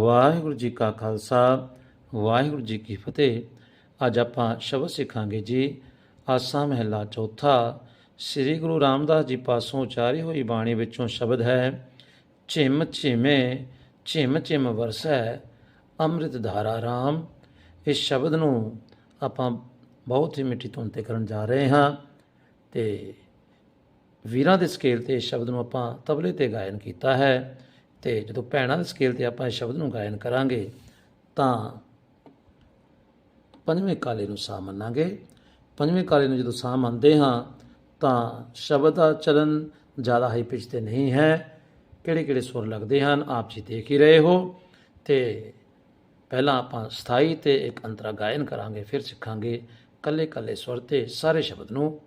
ਵਾਹਿਗੁਰੂ ਜੀ ਕਾ ਖਾਲਸਾ, ਵਾਹਿਗੁਰੂ ਜੀ ਕੀ ਫਤਿਹ। ਅੱਜ ਆਪਾਂ ਸ਼ਬਦ ਸਿੱਖਾਂਗੇ ਜੀ, ਆਸਾ ਮਹਿਲਾ ਚੌਥਾ। ਸ੍ਰੀ ਗੁਰੂ ਰਾਮਦਾਸ ਜੀ ਪਾਸੋਂ ਉਚਾਰੀ ਹੋਈ ਬਾਣੀ ਵਿੱਚੋਂ ਸ਼ਬਦ ਹੈ, ਝਿਮ ਝਿਮੇ, ਝਿਮ ਝਿਮ ਵਰਸੈ, ਅੰਮ੍ਰਿਤ ਧਾਰਾ ਰਾਮ। ਇਸ ਸ਼ਬਦ ਨੂੰ ਆਪਾਂ ਬਹੁਤ ਹੀ ਮਿੱਠੀ ਧੁਨ ਤੇ ਕਰਨ ਜਾ ਰਹੇ ਹਾਂ ਤੇ ਵੀਰਾਂ ਦੇ ਸਕੇਲ ਤੇ ਇਸ ਸ਼ਬਦ ਨੂੰ ਆਪਾਂ ਤਬਲੇ ਤੇ ਗਾਇਨ ਕੀਤਾ ਹੈ। ਤੇ ਜਦੋਂ ਭੈਣਾਂ ਦੇ ਸਕੇਲ ਤੇ ਆਪਾਂ ਇਸ ਸ਼ਬਦ ਨੂੰ ਗਾਇਨ ਕਰਾਂਗੇ, ਤਾਂ ਪੰਜਵੇਂ ਕਾਲੇ ਨੂੰ ਸਾਹ ਮੰਨਾਂਗੇ। ਪੰਜਵੇਂ ਕਾਲੇ ਨੂੰ ਜਦੋਂ ਸਾਹ ਮੰਨਦੇ ਹਾਂ, ਤਾਂ ਸ਼ਬਦ ਦਾ ਚਲਨ ਜ਼ਿਆਦਾ ਹਾਈ ਪਿਚ ਤੇ ਨਹੀਂ ਹੈ। ਕਿਹੜੇ ਕਿਹੜੇ ਸੁਰ ਲੱਗਦੇ ਹਨ, ਆਪ ਜੀ ਦੇਖ ਹੀ ਰਹੇ ਹੋ। ਤੇ ਪਹਿਲਾਂ ਆਪਾਂ ਸਥਾਈ ਤੇ ਇੱਕ ਅੰਤਰਾ ਗਾਇਨ ਕਰਾਂਗੇ, ਫਿਰ ਸਿੱਖਾਂਗੇ ਕੱਲੇ ਕੱਲੇ ਸੁਰ ਤੇ ਸਾਰੇ ਸ਼ਬਦ ਨੂੰ।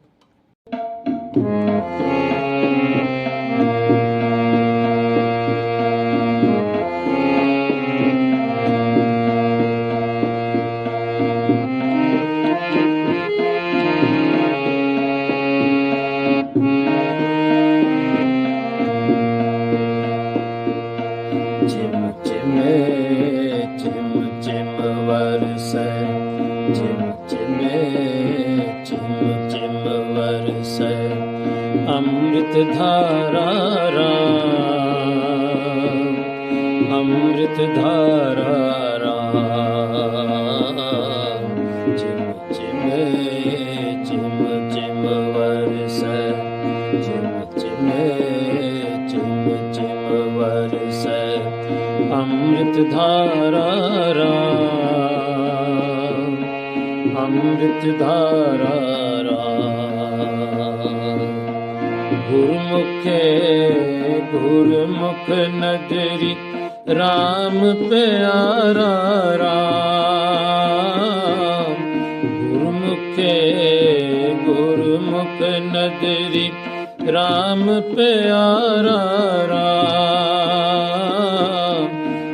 ਚਿਮ ਚਿਮ ਵਰਸੈ ਅੰਮ੍ਰਿਤ ਧਾਰਾ ਰਾਮ ਅੰਮ੍ਰਿਤ ਧਾਰਾ ਰਾਮ ਚਿਮ ਚਿਮੇ ਚਿਮ ਚਿਮ ਵਰਸੈ ਚਿਮ ਚਿਮੇ ਚਿਮ ਚਿਮ ਵਰਸੈ ਅੰਮ੍ਰਿਤ ਧਾਰਾ ਰਾਮ ਅੰਮ੍ਰਿਤ ਧਾਰਾ ਰਾਮ ਗੁਰਮੁਖੇ ਗੁਰਮੁਖ ਨਦਰੀ RAM ਪਿਆਰਾ ਰਾਮ ਗੁਰਮੁਖੇ ਗੁਰਮੁਖ ਨਦਰੀ RAM ਪਿਆਰਾ ਰਾਮ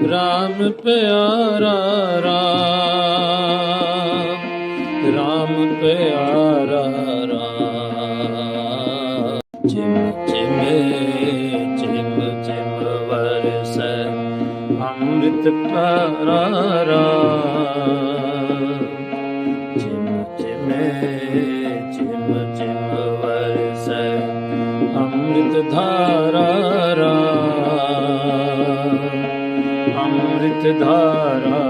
RAM ਪਿਆਰਾ ਅੰਮ੍ਰਿਤ ਪਿਆਰਾ ਰਾਮ ਚਿਮ ਚਿਮੇ ਵਰਸੈ ਅੰਮ੍ਰਿਤ ਧਾਰਾ ਅੰਮ੍ਰਿਤ ਧਾਰਾ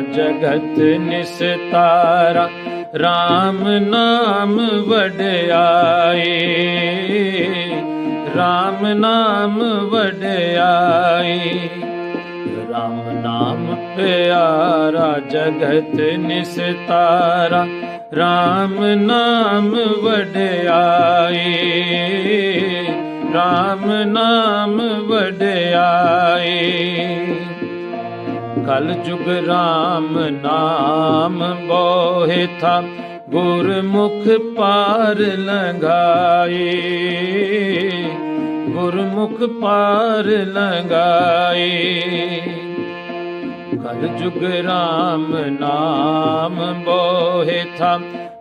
ਜਗਤ ਨਿਸਤਾਰਾ ਰਾਮ ਨਾਮ ਵਡਿਆਏ। ਰਾਮ ਨਾਮ ਵਡਿਆਈ ਰਾਮ ਨਾਮ ਪਿਆਰਾ ਜਗਤ ਨਿਸਤਾਰਾ ਰਾਮ ਨਾਮ ਵਡਿਆਏ। ਰਾਮ ਨਾਮ ਵਡਿਆਏ। ਕਲ ਜੁਗ ਰਾਮ ਨਾਮ ਬੋਹਿ ਥਾ, ਗੁਰਮੁਖ ਪਾਰ ਲੰਘਾਈ ਗੁਰਮੁਖ ਪਾਰ ਲੰਘਾਈ ਕਲ ਜੁਗ ਰਾਮ ਨਾਮ ਬੋਹਿ ਥਾ,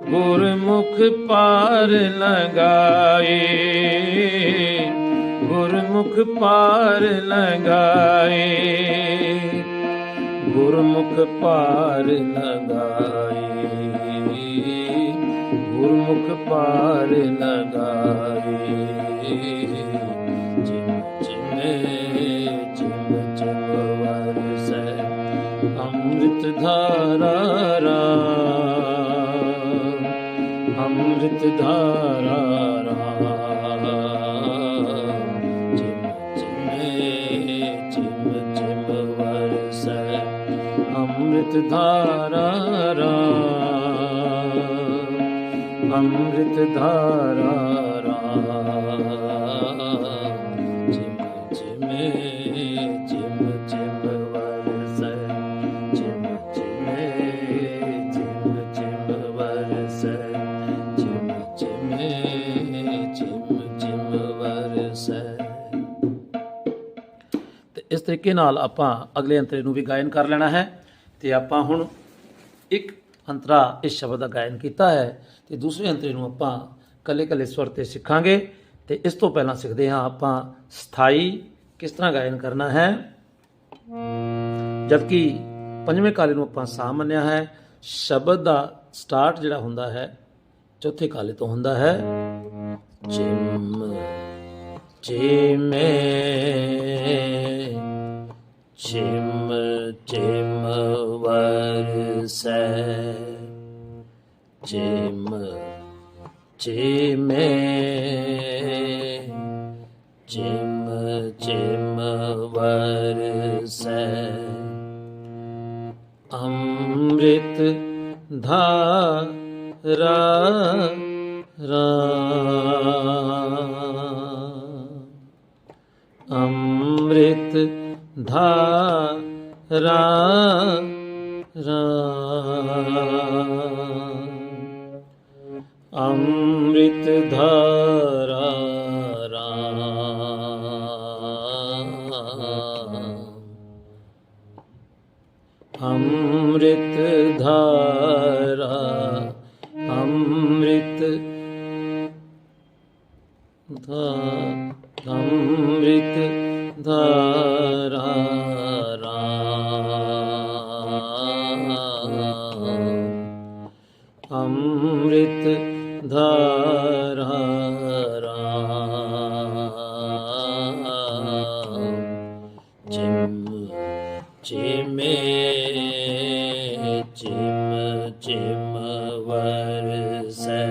ਗੁਰਮੁਖ ਪਾਰ ਲੰਘਾਈ ਗੁਰਮੁਖ ਪਾਰ ਲੰਘਾਈ ਗੁਰਮੁਖ ਪਾਰ ਲਗਾਏ। ਗੁਰਮੁਖ ਪਾਰ ਲਗਾਏ। ਜਿਮ ਜਿਮੇ ਜਿਮ ਜਿਮ ਵਰਸੈ ਅੰਮ੍ਰਿਤ ਧਾਰਾ ਰਾਮ। ਅੰਮ੍ਰਿਤ ਧਾਰਾ ਅੰਮ੍ਰਿਤ ਧਾਰਾ ਰਾਮ ਅੰਮ੍ਰਿਤ ਧਾਰਾ ਰਾਮ ਜਿਮ, ਜਿਮੇ, ਜਿਮ ਜਿਮ ਵਰਸੈ। ਜਿਮ, ਜਿਮੇ, ਜਿਮ ਜਿਮ ਵਰਸੈ। ਜਿਮ, ਜਿਮੇ, ਜਿਮ ਜਿਮ ਵਰਸੈ। ਤਰੀਕੇ ਨਾਲ ਆਪਾਂ ਅਗਲੇ ਅੰਤਰੇ ਨੂੰ ਵੀ ਗਾਇਨ ਕਰ ਲੈਣਾ ਹੈ। ਤੇ ਆਪਾਂ ਹੁਣ ਇੱਕ ਅੰਤਰਾ ਇਸ ਸ਼ਬਦ ਦਾ ਗਾਇਨ ਕੀਤਾ ਹੈ ਤੇ ਦੂਸਰੇ ਅੰਤਰੇ ਨੂੰ ਆਪਾਂ ਕੱਲੇ ਕੱਲੇ ਸਵਰ ਤੇ ਸਿੱਖਾਂਗੇ ਤੇ ਇਸ ਤੋਂ ਪਹਿਲਾਂ ਸਿੱਖਦੇ ਹਾਂ ਆਪਾਂ ਸਥਾਈ ਕਿਸ ਤਰ੍ਹਾਂ ਗਾਇਨ ਕਰਨਾ ਹੈ। ਜਦਕਿ ਪੰਜਵੇਂ ਕਾਲੇ ਨੂੰ ਆਪਾਂ ਸਾ ਮੰਨਿਆ ਹੈ, ਸ਼ਬਦ ਦਾ ਸਟਾਰਟ ਜਿਹੜਾ ਹੁੰਦਾ ਹੈ, ਚੌਥੇ ਕਾਲੇ ਤੋਂ ਹੁੰਦਾ ਹੈ ਚਿਮ ਚਿਮੇ ਚਿਮ ਵਰਸੈ ਚਿਮ ਚਿਮੇ ਚਿਮ ਚਿਮ ਵਰਸੈ ਅੰਮ੍ਰਿਤ ਧਾਰਾ ਅੰਮ੍ਰਿਤ ਧਾਰਾ ਰਾ। ध रामृत धारा अमृत धृत ध। ਵਰਸੈ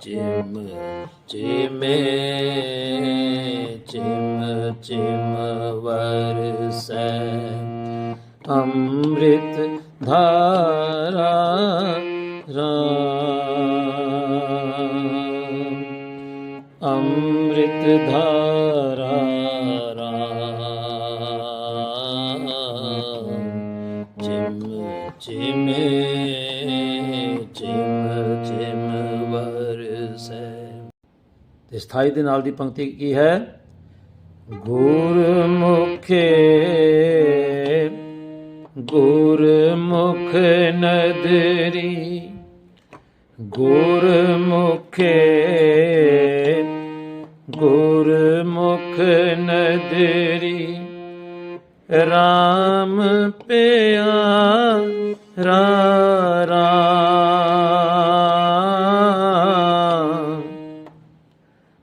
ਚਿਮ ਚਿਮੇ ਚਿਮ ਚਿਮ ਵਰਸੈ ਅੰਮ੍ਰਿਤ ਧਾਰਾ ਰਾ ਅੰਮ੍ਰਿਤ ਧਾਰਾ ਸਥਾਈ ਦੇ ਨਾਲ ਦੀ ਪੰਕਤੀ ਕੀ ਹੈ? ਗੁਰਮੁਖੇ, ਗੁਰਮੁਖ ਨਦਰੀ, ਗੁਰਮੁਖੇ, ਗੁਰਮੁਖ ਨਦਰੀ। ਰਾਮ ਪਿਆ ਰਾ ਰਾਮ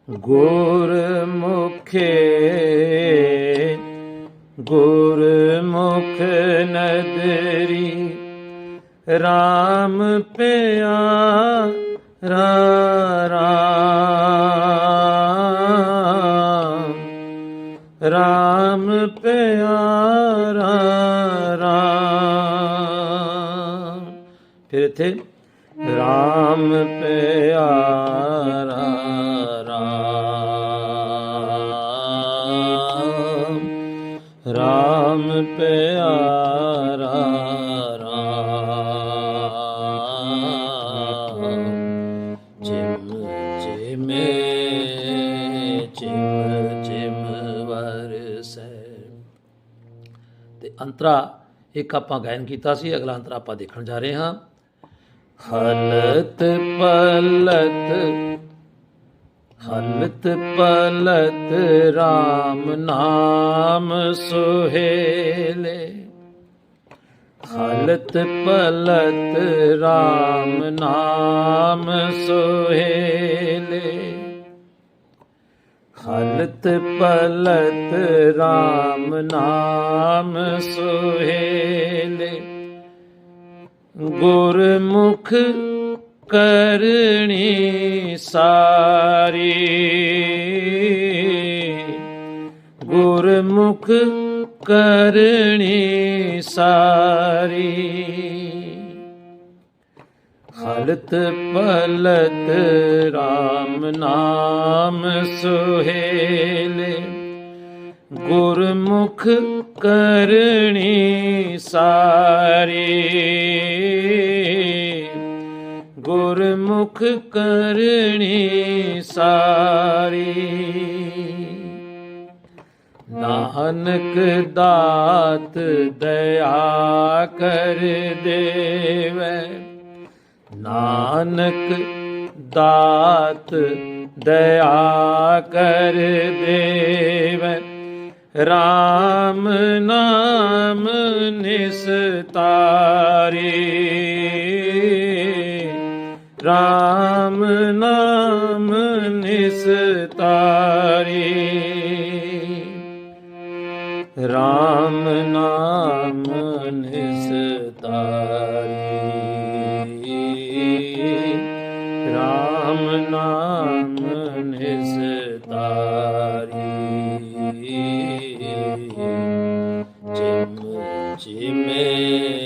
ਗੁਰਮੁਖੇ ਗੁਰਮੁਖ ਨਦਰੀ RAM ਪਿਆ ਰਾ ਰਾਮ RAM ਪਿਆਰਾ ਰਾਮ ਫਿਰ ਇੱਥੇ RAM ਪਿਆਰਾ। ਪਿਆਰਾ ਰਾਮ ਚਿਮ ਚਿਮੇ ਚਿਮ ਚਿਮ ਵਰਸੈ। ਤੇ ਅੰਤਰਾ, ਇੱਕ ਆਪਾਂ ਗਾਇਨ ਕੀਤਾ ਸੀ, ਅਗਲਾ ਅੰਤਰਾ ਆਪਾਂ ਦੇਖਣ ਜਾ ਰਹੇ ਹਾਂ। ਹਲਤ ਪਲਤ ਹਲਤ ਪਲਤ RAM ਨਾਮ ਸੁਹੇਲੇ। ਹਲਤ ਪਲਤ RAM ਨਾਮ ਸੁਹੇਲੇ। ਹਲਤ ਪਲਤ RAM ਨਾਮ ਸੁਹੇਲੇ। ਗੁਰਮੁਖ ਕਰਣੀ ਸਾਰੀ। ਗੁਰਮੁਖ ਕਰਣੀ ਸਾਰੀ। ਹਲਤ ਪਲਤ RAM ਨਾਮ ਸੁਹੇਲੇ। ਗੁਰਮੁਖ ਕਰਣੀ ਸਾਰੀ। ਗੁਰਮੁਖ ਕਰਣੀ ਸਾਰੀ। ਨਾਨਕ ਦਾਤ ਦਇਆ ਕਰ ਦੇਵੈ। ਨਾਨਕ ਦਾਤ ਦਇਆ ਕਰ ਦੇਵੈ। RAM ਨਾਮ ਨਿਸਤਾਰੀ। RAM ਨਾਮ ਨਿਸਤਾਰੀ RAM ਨਾਮ ਨਿਸਤਾਰੀ RAM ਨਾਮ ਨਿਸਤਾਰੀ ਜਿਮ ਜਿਮੇ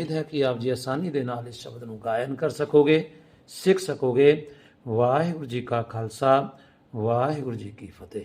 ਉਮੀਦ ਹੈ ਕਿ ਆਪ ਜੀ ਆਸਾਨੀ ਦੇ ਨਾਲ ਇਸ ਸ਼ਬਦ ਨੂੰ ਗਾਇਨ ਕਰ ਸਕੋਗੇ, ਸਿੱਖ ਸਕੋਗੇ। ਵਾਹਿਗੁਰੂ ਜੀ ਕਾ ਖਾਲਸਾ, ਵਾਹਿਗੁਰੂ ਜੀ ਕੀ ਫਤਿਹ।